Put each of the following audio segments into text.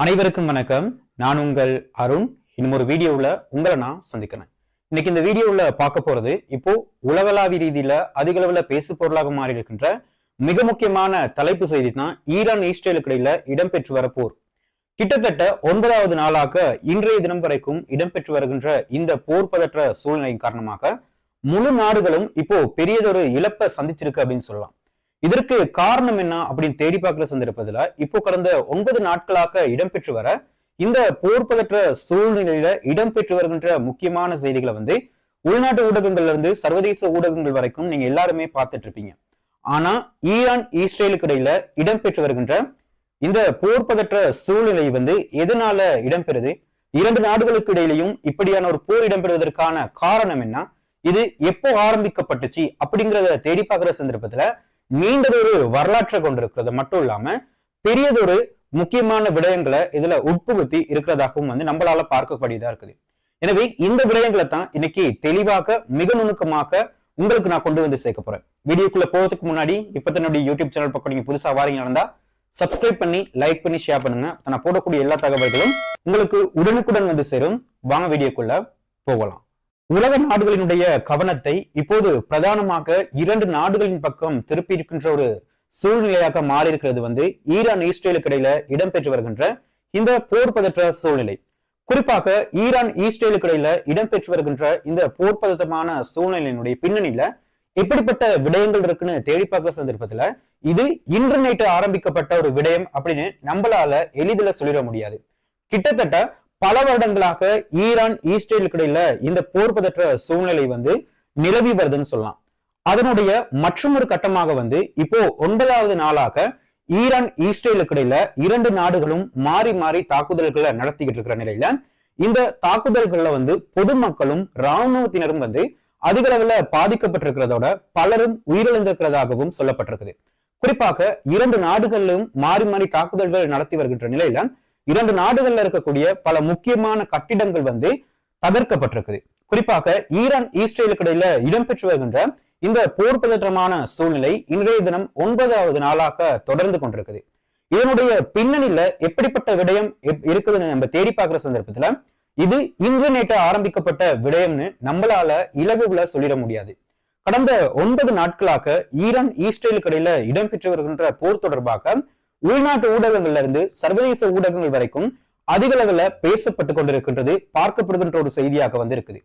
அனைவருக்கும் வணக்கம். நான் உங்கள் அருண். இன்னும் ஒரு வீடியோவில் உங்களை நான் சந்திக்கிறேன். இன்னைக்கு இந்த வீடியோவில் பார்க்க போறது இப்போ உலகளாவிய ரீதியில அதிக அளவில் பேசு பொருளாக மாறி இருக்கின்ற மிக முக்கியமான தலைப்பு செய்தி தான் ஈரான் இஸ்ரேலுக்கு இடையில இடம்பெற்று வர போர். கிட்டத்தட்ட ஒன்பதாவது நாளாக இன்றைய தினம் வரைக்கும் இடம்பெற்று வருகின்ற இந்த போர் பதற்ற சூழ்நிலையின் காரணமாக முழு நாடுகளும் இப்போ பெரியதொரு இழப்பை சந்திச்சிருக்கு அப்படின்னு சொல்லலாம். இதற்கு காரணம் என்ன அப்படின்னு தேடி பார்க்கிற சந்தர்ப்பத்துல இப்போ கடந்த ஒன்பது நாட்களாக இடம்பெற்று வர இந்த போர் பதற்ற சூழ்நிலையில இடம்பெற்று வருகின்ற முக்கியமான செய்திகளை வந்து உள்நாட்டு ஊடகங்கள்ல இருந்து சர்வதேச ஊடகங்கள் வரைக்கும் நீங்க எல்லாருமே பார்த்துட்டு இருப்பீங்க. ஆனா ஈரான் இஸ்ரேலுக்கு இடையில இடம்பெற்று வருகின்ற இந்த போர் பதற்ற சூழ்நிலை வந்து எதனால இடம்பெறுது? இரண்டு நாடுகளுக்கு இடையிலையும் இப்படியான ஒரு போர் இடம்பெறுவதற்கான காரணம் என்ன? இது எப்போ ஆரம்பிக்கப்பட்டுச்சு அப்படிங்கிறத தேடி பார்க்கிற சந்தர்ப்பத்துல நீண்டதொரு வரலாற்றை கொண்டிருக்கிறது. மட்டும் இல்லாம பெரியதொரு முக்கியமான விடயங்களை இதுல உட்புகுத்தி இருக்கிறதாகவும் வந்து நம்மளால பார்க்கக்கூடியதா இருக்குது. எனவே இந்த விடயங்களை தான் இன்னைக்கு தெளிவாக மிக நுணுக்கமாக உங்களுக்கு நான் கொண்டு வந்து சேர்க்க போறேன். வீடியோக்குள்ள போகிறதுக்கு முன்னாடி இப்ப தன்னுடைய யூடியூப் சேனல் பக்கம் நீங்க புதுசா வாரீங்க நடந்தா சப்ஸ்கிரைப் பண்ணி லைக் பண்ணி ஷேர் பண்ணுங்க. நான் போடக்கூடிய எல்லா தகவல்களும் உங்களுக்கு உடனுக்குடன் வந்து சேரும். வாங்க வீடியோக்குள்ள போகலாம். உலக நாடுகளினுடைய கவனத்தை இப்போது பிரதானமாக இரண்டு நாடுகளின் பக்கம் திருப்பி இருக்கின்ற ஒரு சூழ்நிலையாக மாறி இருக்கிறது வந்து ஈரான் இஸ்ரேலுக்கு இடையில இடம்பெற்று வருகின்ற இந்த போர் பதற்ற சூழ்நிலை. குறிப்பாக ஈரான் இஸ்ரேலுக்கு இடையில இடம்பெற்று வருகின்ற இந்த போர் பதத்தமான சூழ்நிலையினுடைய பின்னணியில எப்படிப்பட்ட விடயங்கள் இருக்குன்னு தேடி பார்க்கிற சந்தர்ப்பத்துல இது இன்டர்நெட் ஆரம்பிக்கப்பட்ட ஒரு விடயம் அப்படின்னு நம்மளால எளிதில் சொல்லிட முடியாது. கிட்டத்தட்ட பல வருடங்களாக ஈரான் இஸ்ரேலுக்கு இடையில இந்த போர் பதற்ற சூழ்நிலை வந்து நிலவி வருதுன்னு சொல்லலாம். அதனுடைய மற்றொரு கட்டமாக வந்து இப்போ ஒன்பதாவது நாளாக ஈரான் இஸ்ரேலுக்கு இடையில இரண்டு நாடுகளும் மாறி மாறி தாக்குதல்களை நடத்திக்கிட்டு இருக்கிற நிலையில இந்த தாக்குதல்கள்ல வந்து பொதுமக்களும் இராணுவத்தினரும் வந்து அதிக அளவுல பாதிக்கப்பட்டிருக்கிறதோட பலரும் உயிரிழந்திருக்கிறதாகவும் சொல்லப்பட்டிருக்குது. குறிப்பாக இரண்டு நாடுகளிலும் மாறி மாறி தாக்குதல்கள் நடத்தி வருகின்ற நிலையில இரண்டு நாடுகள்ல இருக்கக்கூடிய பல முக்கியமான கட்டிடங்கள் வந்து தகர்க்கப்பட்டிருக்குது. குறிப்பாக ஈரான் இஸ்ரேலுக்கு இடையில இடம்பெற்று வருகின்ற இந்த போர் பதற்றமான சூழ்நிலை இன்றைய தினம் ஒன்பதாவது நாளாக தொடர்ந்து கொண்டிருக்குது. இதனுடைய பின்னணியில எப்படிப்பட்ட விடயம் இருக்குதுன்னு நம்ம தேடி பார்க்கிற சந்தர்ப்பத்துல இது இன்று நேற்று ஆரம்பிக்கப்பட்ட விடயம்னு நம்மளால இலகுல சொல்லிட முடியாது. கடந்த ஒன்பது நாட்களாக ஈரான் இஸ்ரேலுக்கு இடையில இடம்பெற்று வருகின்ற போர் தொடர்பாக உள்நாட்டு ஊடகங்கள்ல இருந்து சர்வதேச ஊடகங்கள் வரைக்கும் அதிக அளவுல பேசப்பட்டு கொண்டிருக்கின்றது பார்க்கப்படுகின்ற ஒரு செய்தியாக வந்து இருக்குது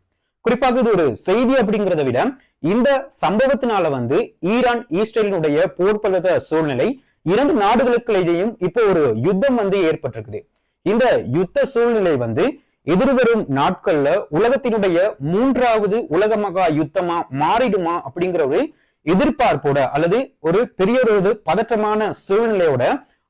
குறிப்பாக இது ஒரு செய்தி அப்படிங்கிறத விட இந்த சம்பவத்தினால வந்து ஈரான் ஈஸ்ரேலினுடைய போர் பதத்த சூழ்நிலை இரண்டு நாடுகளுக்கிடையும் இப்போ ஒரு யுத்தம் வந்து ஏற்பட்டிருக்குது. இந்த யுத்த சூழ்நிலை வந்து எதிர்வரும் நாட்கள்ல உலகத்தினுடைய மூன்றாவது உலக மகா யுத்தமா மாறிடுமா அப்படிங்கிற ஒரு எதிர்பார்ப்போட அல்லது ஒரு பெரிய ஒரு பதற்றமான சூழ்நிலையோட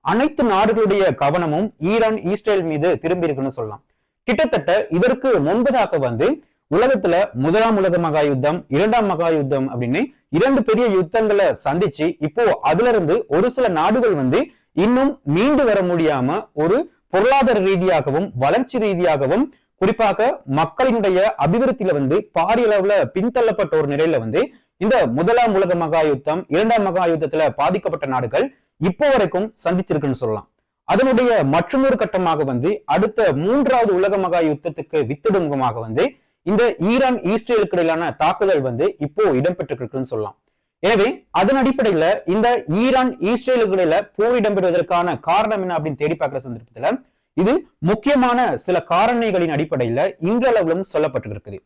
அனைத்து நாடுகளுடைய கவனமும் ஈரான் இஸ்ரேல் மீது திரும்பி இருக்குன்னு சொல்லலாம். கிட்டத்தட்ட இதற்கு முன்பதாக வந்து உலகத்துல முதலாம் உலக மகா யுத்தம் இரண்டாம் மகா யுத்தம் அப்படின்னு இரண்டு பெரிய யுத்தங்களை சந்திச்சு இப்போ அதுல இருந்து ஒரு சில நாடுகள் வந்து இன்னும் மீண்டு வர முடியாம ஒரு பொருளாதார ரீதியாகவும் வளர்ச்சி ரீதியாகவும் குறிப்பாக மக்களினுடைய அபிவிருத்தியில வந்து பாரிய அளவுல பின்தள்ளப்பட்ட ஒரு நிலையில வந்து இந்த முதலாம் உலக மகா யுத்தம் இரண்டாம் மகா யுத்தத்துல பாதிக்கப்பட்ட நாடுகள் இப்போ வரைக்கும் சந்திச்சிருக்குன்னு சொல்லலாம். அதனுடைய மற்றொரு கட்டமாக வந்து அடுத்த மூன்றாவது உலக மகா யுத்தத்துக்கு வித்திடும் முகமாக வந்து இந்த ஈரான் ஈஸ்ரேலுக்கு இடையிலான தாக்குதல் வந்து இப்போ இடம்பெற்றிருக்குன்னு சொல்லலாம். எனவே அதன் அடிப்படையில இந்த ஈரான் ஈஸ்ரேலுக்கு இடையில போர் இடம்பெறுவதற்கான காரணம் என்ன அப்படின்னு தேடி பார்க்கிற சந்தர்ப்பத்துல இது முக்கியமான சில காரணிகளின் அடிப்படையில இன்றளவிலும் சொல்லப்பட்டிருக்குது.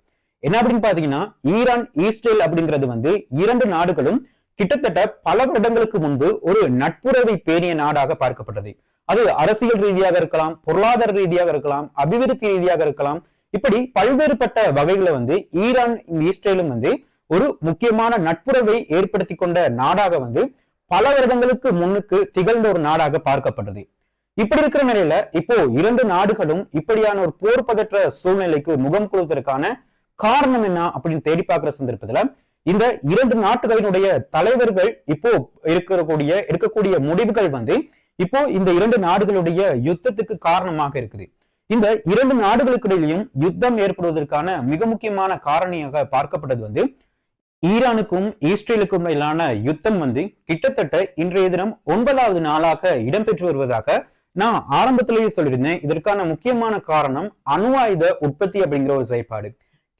என்ன அப்படின்னு பாத்தீங்கன்னா ஈரான் இஸ்ரேல் அப்படிங்கிறது வந்து இரண்டு நாடுகளும் கிட்டத்தட்ட பல வருடங்களுக்கு முன்பு ஒரு நட்புறவை பேணிய நாடாக பார்க்கப்பட்டது. அது அரசியல் ரீதியாக இருக்கலாம் பொருளாதார ரீதியாக இருக்கலாம் அபிவிருத்தி ரீதியாக இருக்கலாம். இப்படி பல்வேறுபட்ட வகைகளை வந்து ஈரான் இஸ்ரேலும் வந்து ஒரு முக்கியமான நட்புறவை ஏற்படுத்தி கொண்ட நாடாக வந்து பல வருடங்களுக்கு முன்னுக்கு திகழ்ந்த ஒரு நாடாக பார்க்கப்பட்டது. இப்படி இருக்கிற நிலையில இப்போ இரண்டு நாடுகளும் இப்படியான ஒரு போர் பதற்ற சூழ்நிலைக்கு முகம் கொடுத்ததற்கான காரணம் என்ன அப்படின்னு தேடி பார்க்கிற சந்தர்ப்பத்துல இந்த இரண்டு நாட்டுகளினுடைய தலைவர்கள் இப்போ இருக்கக்கூடிய எடுக்கக்கூடிய முடிவுகள் வந்து இப்போ இந்த இரண்டு நாடுகளுடைய யுத்தத்துக்கு காரணமாக இருக்குது. இந்த இரண்டு நாடுகளுக்கு இடையிலையும் யுத்தம் ஏற்படுவதற்கான மிக முக்கியமான காரணியாக பார்க்கப்பட்டது வந்து ஈரானுக்கும் இஸ்ரேலுக்கும் இடையிலான யுத்தம் வந்து கிட்டத்தட்ட இன்றைய தினம் ஒன்பதாவது நாளாக இடம்பெற்று வருவதாக நான் ஆரம்பத்திலேயே சொல்லியிருந்தேன். இதற்கான முக்கியமான காரணம் அணு ஆயுத உற்பத்தி அப்படிங்கிற ஒரு செயற்பாடு.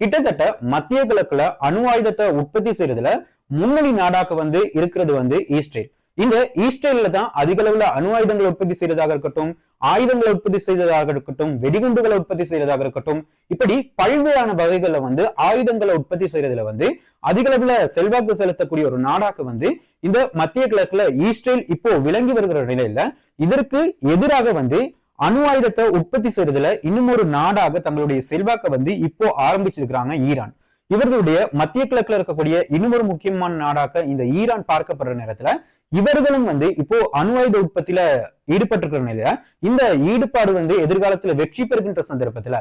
கிட்டத்தட்ட மத்திய கிழக்குல அணு ஆயுதத்தை உற்பத்தி செய்யறதுல முன்னணி நாடாக வந்து இருக்கிறது வந்து ஈஸ்ரேல். இந்த ஈஸ்ரேல்ல தான் அதிக அளவுல அணு ஆயுதங்களை உற்பத்தி செய்யறதாக இருக்கட்டும் ஆயுதங்களை உற்பத்தி செய்ததாக இருக்கட்டும் வெடிகுண்டுகளை உற்பத்தி செய்யறதாக இருக்கட்டும் இப்படி பல்வேறான வகைகள்ல வந்து ஆயுதங்களை உற்பத்தி செய்யறதுல வந்து அதிக அளவுல செல்வாக்கு செலுத்தக்கூடிய ஒரு நாடாக வந்து இந்த மத்திய கிழக்குல ஈஸ்ரேல் இப்போ விளங்கி வருகிற நிலையில இதற்கு எதிராக வந்து அணு ஆயுதத்தை உற்பத்தி செய்யறதுல இன்னும் ஒரு நாடாக தங்களுடைய செல்வாக்கை வந்து இப்போ ஆரம்பிச்சிருக்கிறாங்க ஈரான். இவர்களுடைய மத்திய கிழக்குல இருக்கக்கூடிய இன்னொரு முக்கியமான நாடாக இந்த ஈரான் பார்க்கப்படுற நேரத்துல இவர்களும் வந்து இப்போ அணு ஆயுத உற்பத்தியில ஈடுபட்டிருக்கிற நிலையில இந்த ஈடுபாடு வந்து எதிர்காலத்துல வெற்றி பெறுகின்ற சந்தர்ப்பத்துல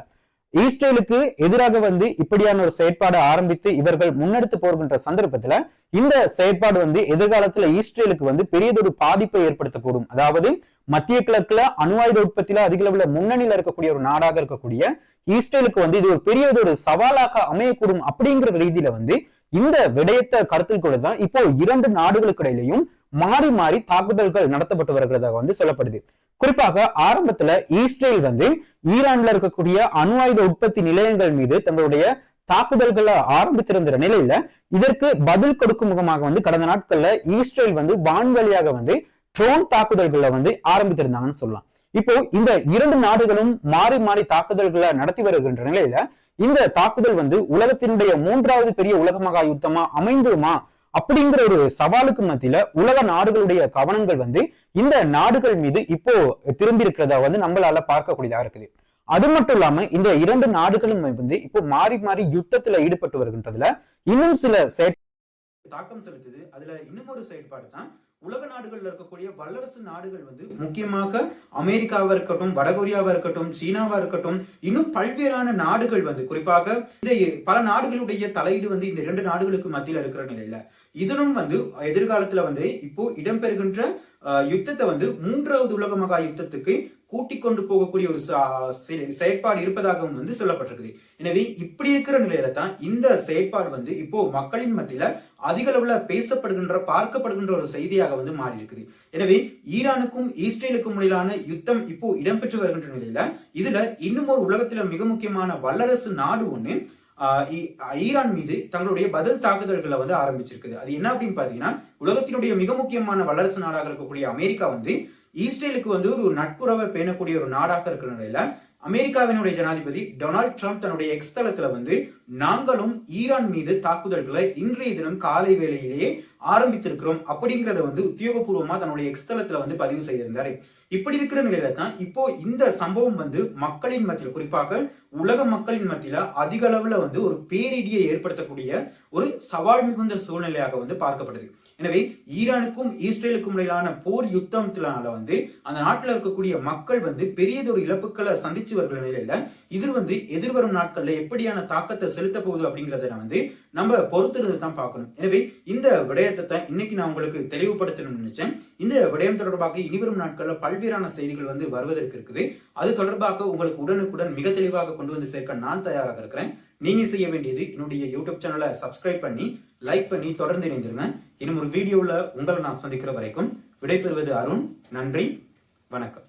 இஸ்ரேலுக்கு எதிராக வந்து இப்படியான ஒரு செயற்பாடு ஆரம்பித்து இவர்கள் முன்னெடுத்து போகின்ற சந்தர்ப்பத்துல இந்த செயற்பாடு வந்து எதிர்காலத்துல இஸ்ரேலுக்கு வந்து பெரியதொரு பாதிப்பை ஏற்படுத்தக்கூடும். அதாவது மத்திய கிழக்குல அணு ஆயுத உற்பத்தியில அதிக அளவுல முன்னணியில இருக்கக்கூடிய ஒரு நாடாக இருக்கக்கூடிய இஸ்ரேலுக்கு வந்து இது ஒரு பெரியதொரு சவாலாக அமையக்கூடும் அப்படிங்கிற ரீதியில வந்து இந்த விடயத்தை கருத்தில் கொண்டுதான் இப்போ இரண்டு நாடுகளுக்கு இடையிலையும் மாறி மாறி தாக்குதல்கள் நடத்தப்பட்டு வருகிறதாக வந்து சொல்லப்படுது. குறிப்பாக ஆரம்பத்துல இஸ்ரேல் வந்து ஈரான்ல இருக்கக்கூடிய அணு ஆயுத உற்பத்தி நிலையங்கள் மீது தங்களுடைய தாக்குதல்களை ஆரம்பித்திருந்த நிலையில இதற்கு பதில் கொடுக்கும் முகமாக வந்து கடந்த நாட்கள்ல இஸ்ரேல் வந்து வான்வழியாக வந்து ட்ரோன் தாக்குதல்களை வந்து ஆரம்பித்திருந்தாங்கன்னு சொல்லலாம். இப்போ இந்த இரண்டு நாடுகளும் மாறி மாறி தாக்குதல்களை நடத்தி வருகின்ற நிலையில இந்த தாக்குதல் வந்து உலகத்தினுடைய மூன்றாவது பெரிய உலக மகா யுத்தமா அமைந்துருமா அப்படிங்கிற ஒரு சவாலுக்கு மத்தியில உலக நாடுகளுடைய கவனங்கள் வந்து இந்த நாடுகள் மீது இப்போ திரும்பி இருக்கிறதா வந்து நம்மளால பார்க்கக்கூடியதா இருக்குது. அது மட்டும் இல்லாம இந்த இரண்டு நாடுகளும் வந்து இப்போ மாறி மாறி யுத்தத்துல ஈடுபட்டு வருகின்றதுல இன்னும் சில செயற் தாக்கம் செலுத்துது. அதுல இன்னும் ஒரு செயற்பாடு தான் உலக நாடுகள்ல இருக்கக்கூடிய வல்லரசு நாடுகள் வந்து முக்கியமாக அமெரிக்காவா இருக்கட்டும் வடகொரியாவா இருக்கட்டும் சீனாவா இருக்கட்டும் இன்னும் பல்வேறான நாடுகள் வந்து குறிப்பாக இந்த பல நாடுகளுடைய தலையீடு வந்து இந்த இரண்டு நாடுகளுக்கு மத்தியில இருக்கிற நிலையில. இதனும் வந்து எதிர்காலத்துல வந்து இப்போ இடம்பெறுகின்ற யுத்தத்தை வந்து மூன்றாவது உலக மகா யுத்தத்துக்கு கூட்டிக் கொண்டு போகக்கூடிய ஒரு செயற்பாடு இருப்பதாகவும் வந்து சொல்லப்பட்டிருக்குது. எனவே இப்படி இருக்கிற நிலையில தான் இந்த செயற்பாடு வந்து இப்போ மக்களின் மத்தியில அதிக அளவுல பேசப்படுகின்ற பார்க்கப்படுகின்ற ஒரு செய்தியாக வந்து மாறி இருக்குது எனவே ஈரானுக்கும் இஸ்ரேலுக்கும் இடையிலான யுத்தம் இப்போ இடம்பெற்று வருகின்ற நிலையில இதுல இன்னும் ஒரு உலகத்துல மிக முக்கியமான வல்லரசு நாடு ஒண்ணு ஈரான் மீது தங்களுடைய பதில் தாக்குதல்களை வந்து ஆரம்பிச்சிருக்குது. அது என்ன அப்படின்னு பாத்தீங்கன்னா உலகத்தினுடைய மிக முக்கியமான வல்லரசு நாடாக இருக்கக்கூடிய அமெரிக்கா வந்து இஸ்ரேலுக்கு வந்து ஒரு நட்புறவை பேணக்கூடிய ஒரு நாடாக இருக்கிற நிலையில அமெரிக்காவினுடைய ஜனாதிபதி டொனால்ட் ட்ரம்ப் தன்னுடைய எக்ஸ் தளத்துல வந்து நாங்களும் ஈரான் மீது தாக்குதல்களை இன்றைய தினம் காலை வேளையிலேயே ஆரம்பித்திருக்கிறோம் அப்படிங்கறத வந்து உத்தியோகபூர்வமா தன்னுடைய எக்ஸ் தளத்துல வந்து பதிவு செய்திருந்தாரு. இப்படி இருக்கிற நிலையில தான் இப்போ இந்த சம்பவம் வந்து மக்களின் மத்தியில் குறிப்பாக உலக மக்களின் மத்தியில அதிக அளவுல வந்து ஒரு பேரிடியை ஏற்படுத்தக்கூடிய ஒரு சவால் மிகுந்த சூழ்நிலையாக வந்து பார்க்கப்படுது. எனவே ஈரானுக்கும் இஸ்ரேலுக்கும் இடையிலான போர் யுத்தத்தினால வந்து அந்த நாட்டில் இருக்கக்கூடிய மக்கள் வந்து பெரியதொரு இழப்புகளை சந்திச்சு வருகிற நிலையில இது வந்து எதிர்வரும் நாட்கள்ல எப்படியான தாக்கத்தை செலுத்த போகுது அப்படிங்கறத வந்து நம்ம பொறுத்திருந்து தான் பார்க்கணும். எனவே இந்த விடயத்தை தான் இன்னைக்கு நான் உங்களுக்கு தெளிவுபடுத்தணும்னு நினைச்சேன். இந்த விடயம் தொடர்பாக இனிவரும் நாட்களில் பல்வேறான செய்திகள் வந்து வருவதற்கு இருக்குது. அது தொடர்பாக உங்களுக்கு உடனுக்குடன் மிக தெளிவாக கொண்டு வந்து சேர்க்க நான் தயாராக இருக்கிறேன். நீங்க செய்ய வேண்டியது என்னுடைய யூடியூப் சேனலை சப்ஸ்கிரைப் பண்ணி லைக் பண்ணி தொடர்ந்து இணைந்திருங்க. இன்னும் ஒரு வீடியோவில் உங்களை நான் சந்திக்கிற வரைக்கும் விடைபெறுவது அருண். நன்றி. வணக்கம்.